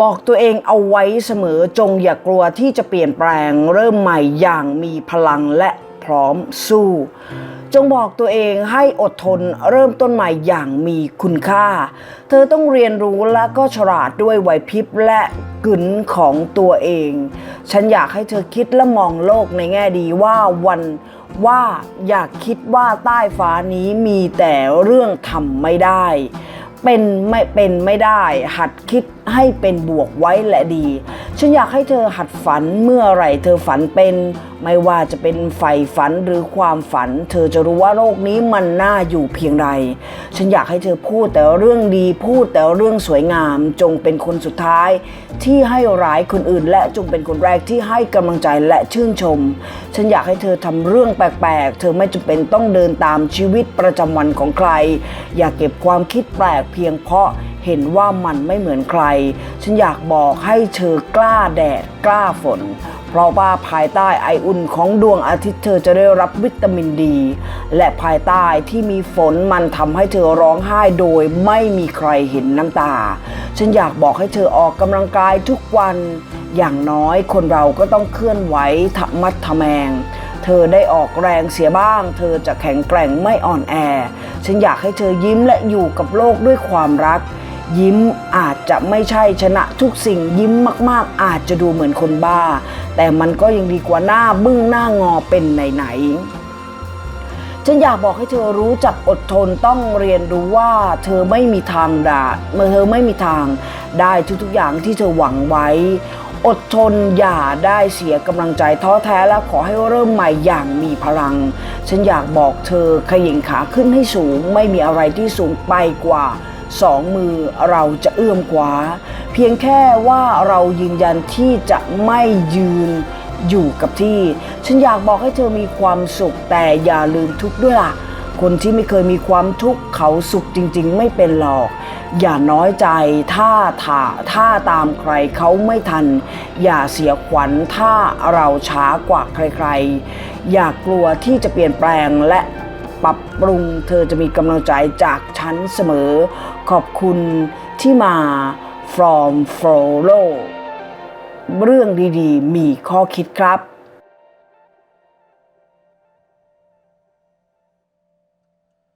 บอกตัวเองเอาไว้เสมอจงอย่ากลัวที่จะเปลี่ยนแปลงเริ่มใหม่อย่างมีพลังและพร้อมสู้ จงบอกตัวเองให้อดทนเริ่มต้นใหม่อย่างมีคุณค่า เธอต้องเรียนรู้และก็ฉลาดด้วยไหวพริบและกึนของตัวเอง ฉันอยากให้เธอคิดและมองโลกในแง่ดีว่าวันว่าอยากคิดว่าใต้ฟ้านี้มีแต่เรื่องทำไม่ได้ เป็นไม่เป็นไม่ได้ หัดคิด ให้เป็นบวกไว้และดี ฉันอยากให้เธอหัดฝันเมื่อไหร่เธอฝันเป็น ไม่ว่าจะเป็นใฝ่ฝันหรือความฝัน เธอจะรู้ว่าโลกนี้มันน่าอยู่เพียงใด ฉันอยากให้เธอพูดแต่เรื่องดีพูดแต่เรื่องสวยงาม จงเป็นคนสุดท้าย ที่ให้ร้ายคนอื่น และจงเป็นคนแรกที่ให้กำลังใจและชื่นชม ฉันอยากให้เธอทำเรื่องแปลกๆ เธอไม่จำเป็นต้องเดินตามชีวิตประจำวันของใคร อย่าเก็บความคิดแปลกเพียงเพราะเห็นว่ามันไม่เหมือนใคร ฉันอยากบอกให้เธอกล้าแดดกล้าฝน เพราะว่าภายใต้ไออุ่นของดวงอาทิตย์เธอจะได้รับวิตามินดี และภายใต้ที่มีฝนมันทำให้เธอร้องไห้โดยไม่มีใครเห็นน้ำตา ฉันอยากบอกให้เธอออกกำลังกายทุกวัน อย่างน้อยคนเราก็ต้องเคลื่อนไหวทะมัดทะแมงเธอได้ออกแรงเสียบ้าง เธอจะแข็งแกร่งไม่อ่อนแอ ฉันอยากให้เธอยิ้มและอยู่กับโลกด้วยความรัก ยิ้มอาจจะไม่ใช่ชนะทุกสิ่งยิ้มมากๆ อาจจะดูเหมือนคนบ้า แต่มันก็ยังดีกว่าหน้าบึ้งหน้างอเป็นไหนๆฉันอยากบอกให้เธอรู้จักอดทนต้องเรียนรู้ว่าเธอไม่มีทางด่าเมื่อเธอไม่มีทางได้ทุกๆอย่างที่เธอหวังไว้ อดทนอย่าได้เสียกำลังใจท้อแท้และขอให้เริ่มใหม่อย่างมีพลัง ฉันอยากบอกเธอขยิงขาขึ้นให้สูงไม่มีอะไรที่สูงไปกว่า สองมือเราจะเอื้อมคว้าเพียงแค่ว่าเรายืนยันที่จะไม่ยืนอยู่กับที่ ฉันอยากบอกให้เธอมีความสุขแต่อย่าลืมทุกข์ด้วยล่ะ คนที่ไม่เคยมีความทุกข์เขาสุขจริง ๆ ไม่เป็นหรอก อย่าน้อยใจถ้าถ้าถ้าตามใครเขาไม่ทัน อย่าเสียขวัญถ้าเราช้ากว่าใคร ๆ อย่ากลัวที่จะเปลี่ยนแปลงและ ปรับปรุง เธอจะมีกำลังใจจากฉันเสมอ ขอบคุณที่มา from Follow เรื่องดีๆ มีข้อคิดครับ